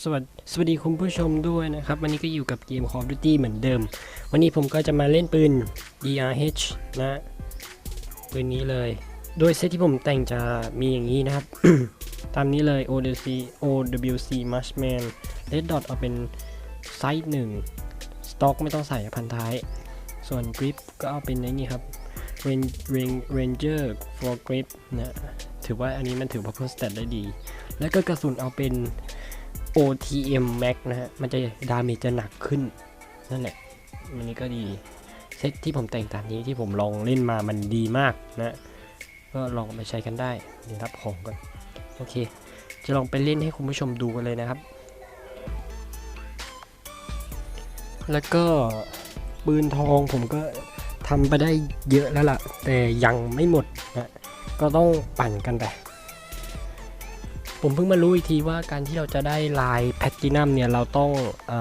สวัสดีสวัสดีคุณผู้ชมด้วยนะครับ วันนี้ก็อยู่กับเกม Call of Duty เหมือนเดิม วันนี้ผมก็จะมาเล่นปืน DRH นะ ปืนนี้เลย โดยเซตที่ผมแต่งจะมีอย่างนี้นะครับ ตามนี้เลย OWC OWC Marshman Red Dot เอาเป็นไซส์หนึ่งสต็อกไม่ต้องใส่พันท้าย ส่วนกริปก็เอาเป็นไอ้นี่ครับ Ran- Ran- Ranger for grip นะถือว่าอันนี้มันถือว่าเพิ่มสเตตได้ดี แล้วก็กระสุนเอาเป็น OTM Max นะฮะ มันจะดาเมจจะหนักขึ้น นั่นแหละอันนี้ก็ดี เซตที่ผมแต่งตามนี้ที่ผมลองเล่นมามันดีมากนะ ก็ลองไปใช้กันได้เดี๋ยวรับของก่อน โอเค จะลองไปเล่นให้คุณผู้ชมดูกันเลยนะครับ แล้วก็ปืนทองผมก็ทำไปได้เยอะแล้วล่ะ แต่ยังไม่หมดนะ ก็ต้องปั่นกันไป ผมเพิ่งมารู้อีกทีว่าการที่เราจะได้ลายแพตตินัมเนี่ยเราต้องอ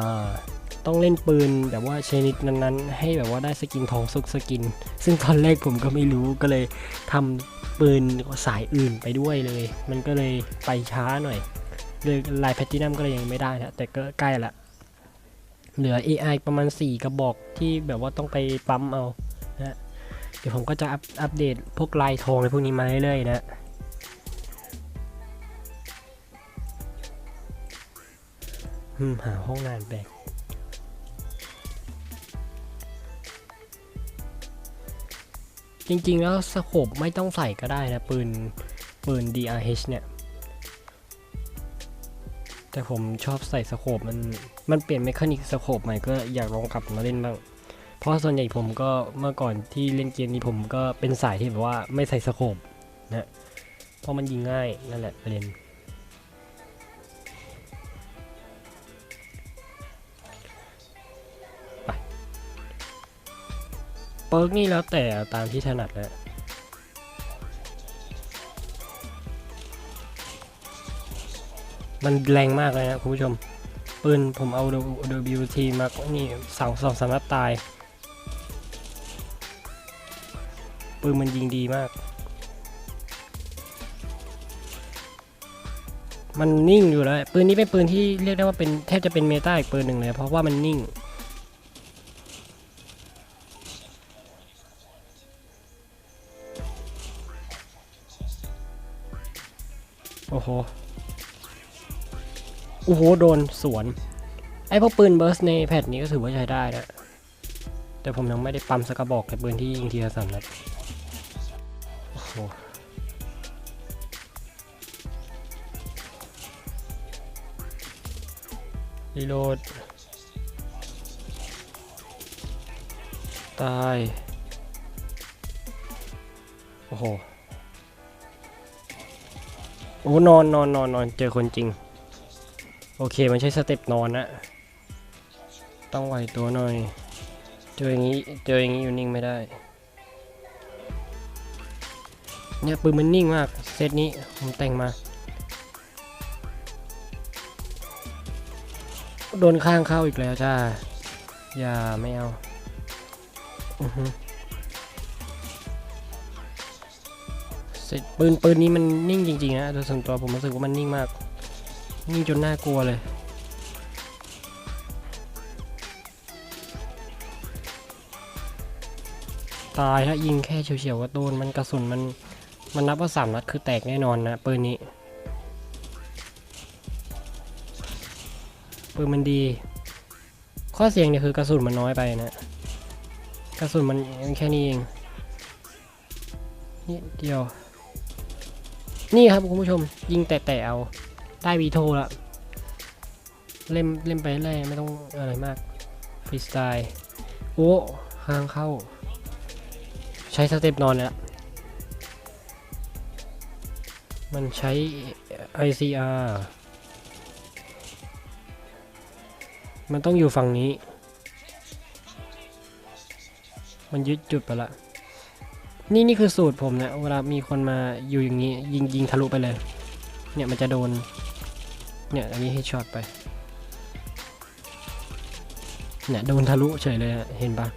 ต้องเล่นปืนแบบว่าชนิดนั้นๆ ให้แบบว่าได้สกินทองสุกสกิน ซึ่งตอนแรกผมก็ไม่รู้ก็เลยทำปืนสายอื่นไปด้วยเลย มันก็เลยไปช้าหน่อยเลยลายแพตตินัมก็เลยยังไม่ได้นะแต่ก็ใกล้ละเหลือ AI ประมาณ 4 กระบอกที่แบบว่าต้องไปปั๊มเอานะเดี๋ยวผมก็จะอัปอัปเดตพวกลายทองอะไรพวกนี้มาเรื่อยๆนะ หาห้องงานแบกจริงๆ แล้วสโคปไม่ต้องใส่ก็ได้นะ ปืน ปืน DRH เนี่ย แต่ผมชอบใส่สโคปมัน มันเปลี่ยนเมคานิกสโคปใหม่ก็อยากลองกลับมาเล่นบ้าง เพราะส่วนใหญ่ผมก็เมื่อก่อนที่เล่นเกมนี้ผมก็เป็นสายที่แบบว่าไม่ใส่สโคปนะ เพราะมันยิงง่ายนั่นแหละประเด็น เปิร์กนี่แล้วแต่ตามที่ถนัดนะมันแรงมากเลยนะคุณผู้ชม ปืนผมเอา WT มาก็นี่สองสองสามนัดตาย ปืนมันยิงดีมาก มันนิ่งอยู่แล้ว ปืนนี้เป็นปืนที่เรียกได้ว่าเป็นแทบจะเป็นเมตาอีกปืนหนึ่งเลย เพราะว่ามันนิ่ง โอ้โห โอ้โห โดนสวน ไอ้พวกปืนเบิร์สในแพทนี้ก็ถือว่าใช้ได้นะ แต่ผมยังไม่ได้ปั๊มสกระบอกในปืนที่ยิงทีละสามนัดโอ้โหรีโหลด ตาย โอ้โห โอ้นอนนอนนอนนอนเจอคนจริง โอเคมันใช้สเต็ปนอนนะต้องไหวตัวหน่อย เจออย่างนี้เจออย่างนี้อยู่นิ่งไม่ได้ เนี่ยปืนมันนิ่งมากเซตนี้ผมแต่งมา โดนข้างเข้าอีกแล้วจ้า อย่าไม่เอา อือฮึ ปืนปืนนี้มันนิ่งจริงๆนะโดยส่วนตัวผมรู้สึกว่ามันนิ่งมาก นิ่งจนน่ากลัวเลย ตายถ้ายิงแค่เฉียวๆก็โดนมันกระสุนมันมันนับว่าสามนัดคือแตกแน่นอนนะปืนนี้ ปืนมันดี ข้อเสียงเนี่ยคือกระสุนมันน้อยไปนะ กระสุนมันแค่นี้เองนิดเดียว นี่ครับคุณผู้ชมยิงแตะๆเอาได้วีโทละเล่นเล่นไปเรื่อยไม่ต้องอะไรมากฟรีสไตล์โอ้ข้างเข้า ใช้สเต็ปนอนเลยละมันใช้ ICR มันต้องอยู่ฝั่งนี้ มันยึดจุดไปละ นี่นี่คือสูตรผมนะเวลามีคนมาอยู่อย่างนี้ยิงยิงทะลุไปเลย เนี่ยมันจะโดน เนี่ยอันนี้ให้ช็อตไป เนี่ยโดนทะลุเฉยเลยเห็นปะ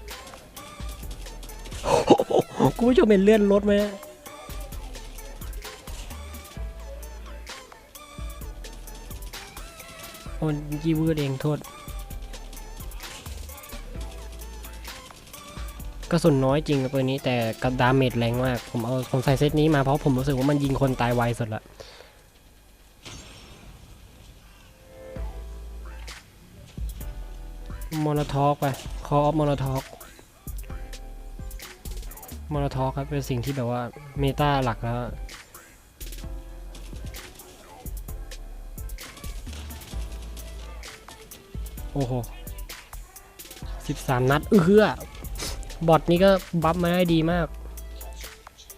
คุณผู้ชมเห็นเลื่อนรถไหมอนยี่วืดเองโทษ ระสุนน้อยจริงกับปืนนี้แต่กับดาเมจแรงมาก ผมเอาผมใส่เซตนี้มาเพราะผมรู้สึกว่ามันยิงคนตายไวสุดละมอนทอกไปคอออฟมอนทอกมอนทอกครับเป็นสิ่งที่แบบว่าเมตาหลักแล้วโอ้โหสิบสามนัดเออ บอทนี่ก็บัฟมาได้ดีมาก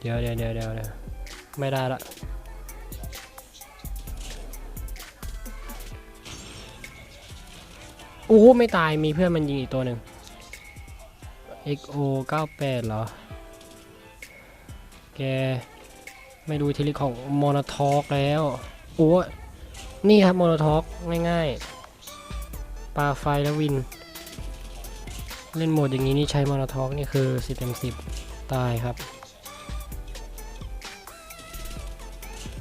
เดี๋ยวเดี๋ยวเดี๋ยวเดี๋ยวเดียวไม่ได้ละโอ้ไม่ตายมีเพื่อนมันยิงอีกตัวหนึ่ง XO 98เหรอ แก ไม่ดูเทลิของมโนทอกแล้ว โอ้ นี่ครับมโนทอกง่ายๆปลาไฟแล้ววิน เล่นโหมดอย่างนี้นี่ใช้มอนทอกนี่คือ 10เต็ม10 ตายครับ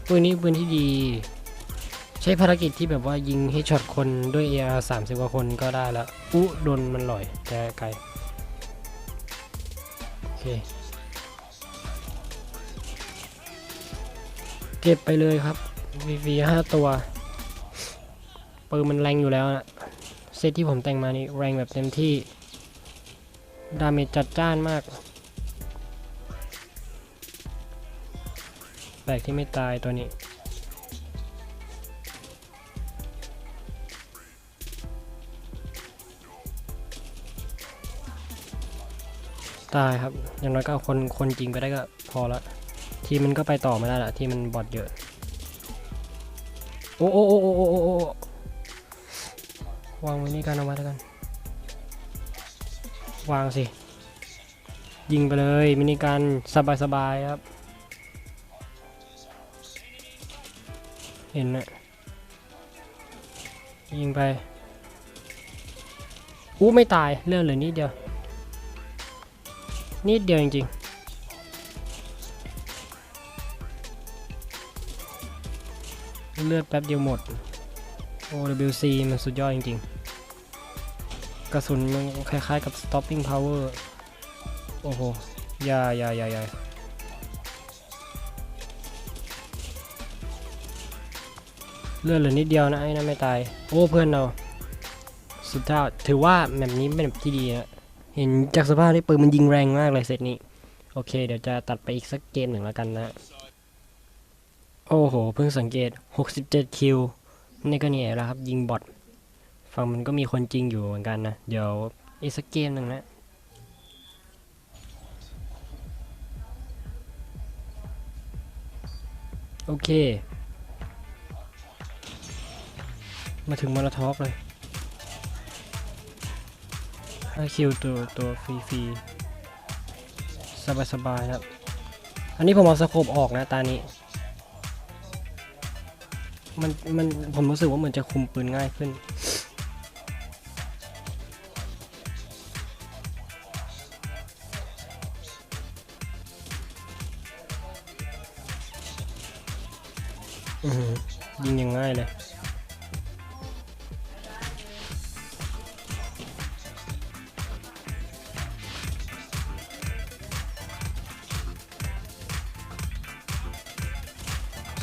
ปืนนี้ปืนที่ดี ใช้ภารกิจที่แบบว่ายิงให้ช็อตคนด้วย AR 30 กว่าคนก็ได้แล้วอุ๊โดนมันลอยแต่ไกล โอเค เก็บไปเลยครับ VV 5ตัวปืนมันแรงอยู่แล้วนะเซตที่ผมแต่งมานี่แรงแบบเต็มที่ ดาเมจจัดจ้านมากแบกที่ไม่ตายตัวนี้ ตายครับ อย่างน้อยก็เอาคนคนจริงไปได้ก็พอละ ทีมมันก็ไปต่อไม่ได้ละที่มันบอดเยอะโอ้โอ้โอ้โอ้โอ้โอ้โอ้วางไว้นี่กันเอาไว้แล้วกัน วางสิ ยิงไปเลยมินิกันสบายๆครับ เห็นนะยิงไป อู้ไม่ตายเลื่อนเหลยนิดเดียว นิดเดียวจริงๆ เลือดแป๊บเดียวหมด OWC มันสุดยอดจริงๆ กระสุนมันคล้ายๆกับ stopping power โอ้โหยายายายาเลือดเหลือนิดเดียวนะไอ้นั่นไม่ตาย โอ้เพื่อนเรา สุดท้ายถือว่าแบบนี้เป็นแบบที่ดีนะ เห็นจากสภาพที่ปืนมันยิงแรงมากเลยเซตนี้ โอเค เดี๋ยวจะตัดไปอีกสักเกมหนึ่งแล้วกันนะ โอ้โห เพิ่งสังเกต 67 คิว นี่ก็เนี่ยแล้วครับ ยิงบอท ฝั่งมันก็มีคนจริงอยู่เหมือนกันนะ เดี๋ยวอีกสักเกมหนึ่งนะโอเค มาถึงมาราทอกเลยให้คิวตัวตัวฟรีฟรีสบายสบายๆครับ อันนี้ผมเอาสโคปออกนะตานี้ มันมันผมรู้สึกว่าเหมือนจะคุมปืนง่ายขึ้น ง่ายเลย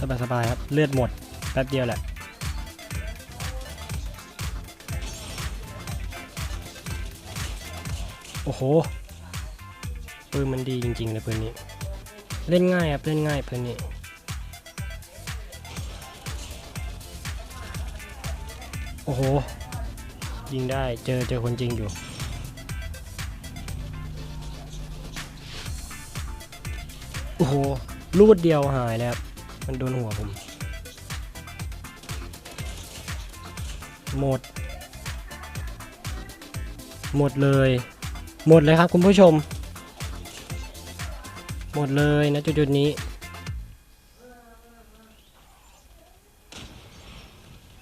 สบายสบายๆครับ เลือดหมด แป๊บเดียวแหละโอ้โหปืนมันดีจริงๆเลยปืนนี้ เล่นง่ายครับ เล่นง่ายปืนนี้ โอ้โห ยิงได้เจอเจอคนจริงอยู่ โอ้โห ลูดเดียวหายเลยครับ มันโดนหัวผม หมด หมดเลย หมดเลยครับคุณผู้ชม หมดเลยนะจุดๆนี้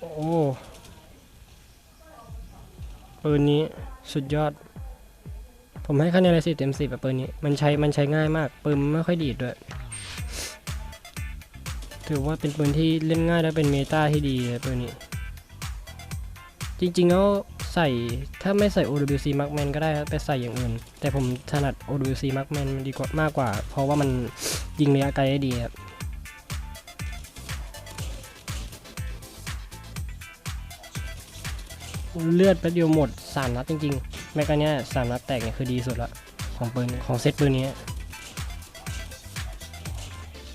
โอ้ ปืนนี้สุดยอด ผมให้คะแนนเลยสิเต็มสิบแบบปืนนี้ มันใช้มันใช้ง่ายมาก ปืนไม่ค่อยดีดด้วย ถือว่าเป็นปืนที่เล่นง่ายและเป็นเมตาที่ดีเลยปืนนี้ จริงๆแล้วใส่ถ้าไม่ใส่ OWC Markman ก็ได้ไปใส่อย่างอื่น แต่ผมถนัด OWC Markman มันดีกว่ามากกว่า เพราะว่ามันยิงระยะไกลได้ดีครับ เลือดแป๊บเดียวหมด3นัดจริงๆแม้กันเนี้ยสามนัดแตกเนี่ยคือดีสุดละของปืนของเซตปืนนี้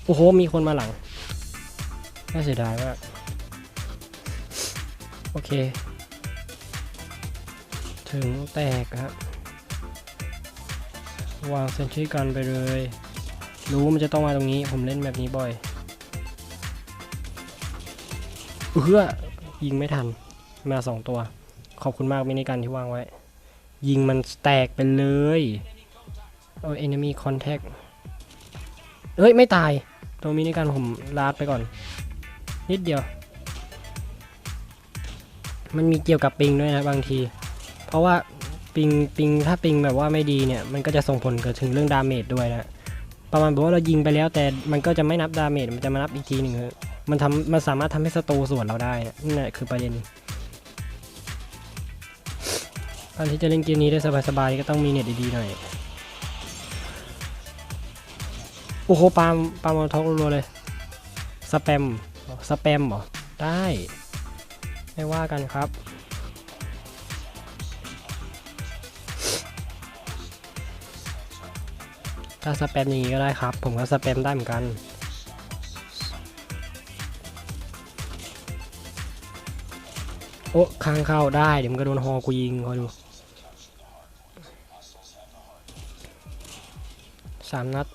โอ้โหมีคนมาหลังน่าเสียดายมากโอเค ถึงแตกครับวางเซนทรีกันไปเลย รู้ว่ามันจะต้องมาตรงนี้ ผมเล่นแบบนี้บ่อยเพื่อยิงไม่ทัน มาสองตัว ขอบคุณมากมินิกันที่วางไว้ ยิงมันแตกไปเลยโอ้ enemy contact เอ้ย ไม่ตายตัวมินิกันผมลาดไปก่อน นิดเดียว มันมีเกี่ยวกับปิงด้วยนะบางที เพราะว่าปิงปิงถ้าปิงแบบว่าไม่ดีเนี่ย มันก็จะส่งผลเกิดถึงเรื่องดาเมจด้วยนะประมาณแบบว่าเรายิงไปแล้วแต่มันก็จะไม่นับดาเมจมันจะมานับอีกทีหนึ่งมันทำมันสามารถทำให้ศัตรูส่วนเราได้นะนั่นแหละคือประเด็น การที่จะเล่นเกมนี้ได้สบายๆก็ต้องมีเน็ตดีๆหน่อย โอ้โหปามปามเอาทอกรัวเลย สแปม สแปมเหรอ ได้ ไม่ว่ากันครับ ถ้าสแปมอย่างนี้ก็ได้ครับ ผมก็สแปมได้เหมือนกันโอ้ค้างเข้าได้ เดี๋ยวมันก็โดนฮอกูยิงคอยดู สามนัด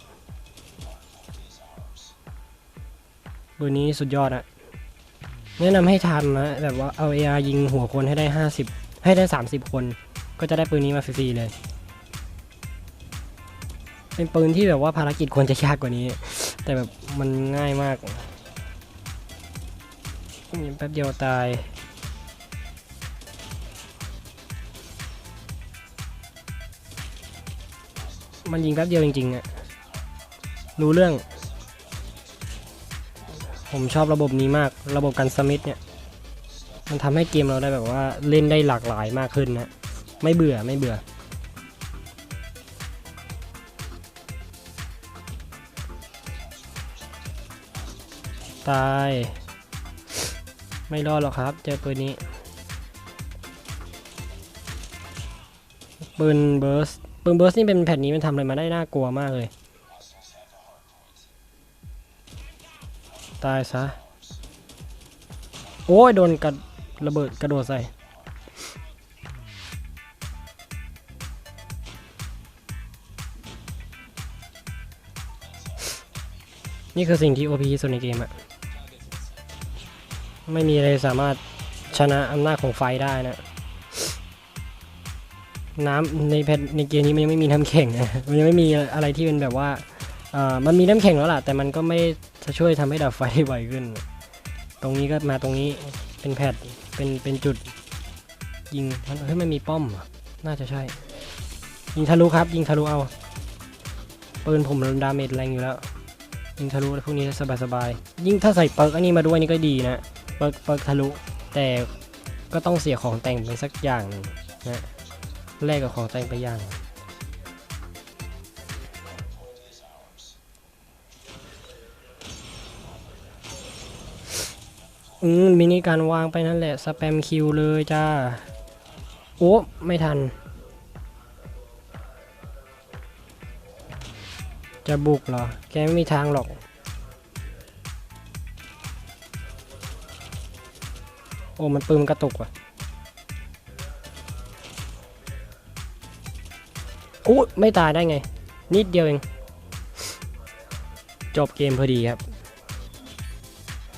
เบอร์นี้สุดยอดอะแนะนำให้ทำนะแบบว่าเอา AR ยิงหัวคนให้ได้ 50 ให้ได้ 30 คน ก็จะได้ปืนนี้มาฟรีๆเลย เป็นปืนที่แบบว่าภารกิจควรจะยากกว่านี้ แต่แบบมันง่ายมากยิงแป๊บเดียวตาย มันยิงแป๊บเดียวจริงๆอะรู้เรื่อง ผมชอบระบบนี้มาก ระบบการสมิธเนี่ย มันทำให้เกมเราได้แบบว่าเล่นได้หลากหลายมากขึ้นนะ ไม่เบื่อไม่เบื่อ ตาย ไม่รอดหรอกครับ เจอปืนนี้ ปืนเบิร์ส ปืนเบิร์สนี่เป็นแผ่นนี้มันทำอะไรมาได้น่ากลัวมากเลย ตายซะ โอ้ยโดนกระระเบิดกระโดดใส่นี่คือสิ่งที่ OP ที่สุดในเกมอะไม่มีอะไรสามารถชนะอำนาจของไฟได้นะ น้ำในแพทในเกมนี้มันยังไม่มีน้ำแข็งนะมันยังไม่มีอะไรที่เป็นแบบว่าเอ่อมันมีน้ำแข็งแล้วล่ะ แต่มันก็ไม่จะช่วยทำให้ดับไฟได้ไวขึ้น ตรงนี้ก็มาตรงนี้เป็นแพทเป็นเป็นจุดยิงมันเฮ้ยมันมีป้อมน่าจะใช่ ยิงทะลุครับ ยิงทะลุเอาปืนผมดาเมจแรงอยู่แล้ว ยิงทะลุพวกนี้สบายสบายยิ่งถ้าใส่เปิร์กอันนี้มาด้วยนี่ก็ดีนะเปิร์กเปิร์กทะลุ แต่ก็ต้องเสียของแต่งไปสักอย่างนึงนะ แลกกับของแต่งไปอย่างอืมมินิการวางไปนั่นแหละ สแปมคิวเลยจ้า โอ้ไม่ทัน จะบุกเหรอ แกไม่มีทางหรอก โอ้ มันปืนมันกระตุกว่ะ อ้ไม่ตายได้ไง นิดเดียวเอง จบเกมพอดีครับ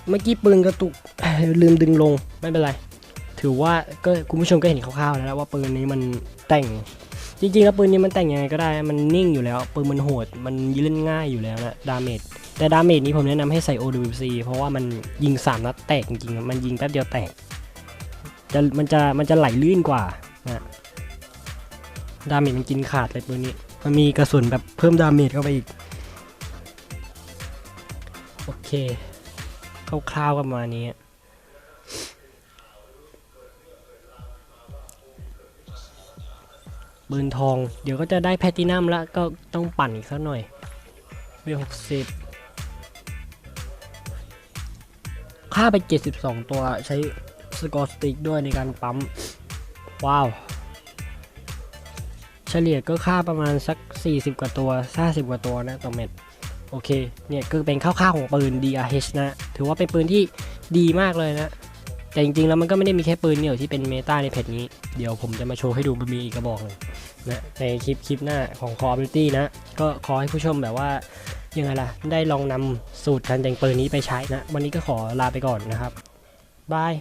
เมื่อกี้ปืนกระตุกลืมดึงลงไม่เป็นไร ถือว่าก็คุณผู้ชมก็เห็นคร่าวๆแล้วว่าปืนนี้มันแต่ง จริงๆแล้วปืนนี้มันแต่งยังไงก็ได้ มันนิ่งอยู่แล้ว ปืนมันโหด มันเล่นง่ายอยู่แล้วนะดาเมจแต่ดาเมจนี้ผมแนะนำให้ใส่ OWC เพราะว่ามันยิง 3 นัดแตกจริงๆ มันยิงแป๊บเดียวแตกจะมันจะมันจะไหลลื่นกว่านะ ดาเมจมันกินขาดเลยปืนนี้ มันมีกระสุนแบบเพิ่มดาเมจเข้าไปอีก โอเคคร่าวๆกันมาณนี้ปืนทอง เดี๋ยวก็จะได้แพลตินัมแล้วก็ต้องปั่นอีกสักหน่อยเวลหกสิบค่าไป 72 ตัวใช้สกอร์สติกด้วยในการปั๊ม ว้าว เฉลี่ยก็ค่าประมาณสัก 40 กว่าตัว 50 กว่าตัวนะต่อเม็ดโอเค เนี่ยก็เป็นคร่าวๆของปืน DRH นะ ถือว่าเป็นปืนที่ดีมากเลยนะ แต่จริงๆแล้วมันก็ไม่ได้มีแค่ปืนเดียวที่เป็นเมตาในเพจนี้ เดี๋ยวผมจะมาโชว์ให้ดูมันมีอีกกระบอกหนึ่งนะในคลิปคลิปหน้าของ Call of Duty นะ ก็ขอให้ผู้ชมแบบว่ายังไงล่ะ ได้ลองนำสูตรการแต่งปืนนี้ไปใช้นะ วันนี้ก็ขอลาไปก่อนนะครับบาย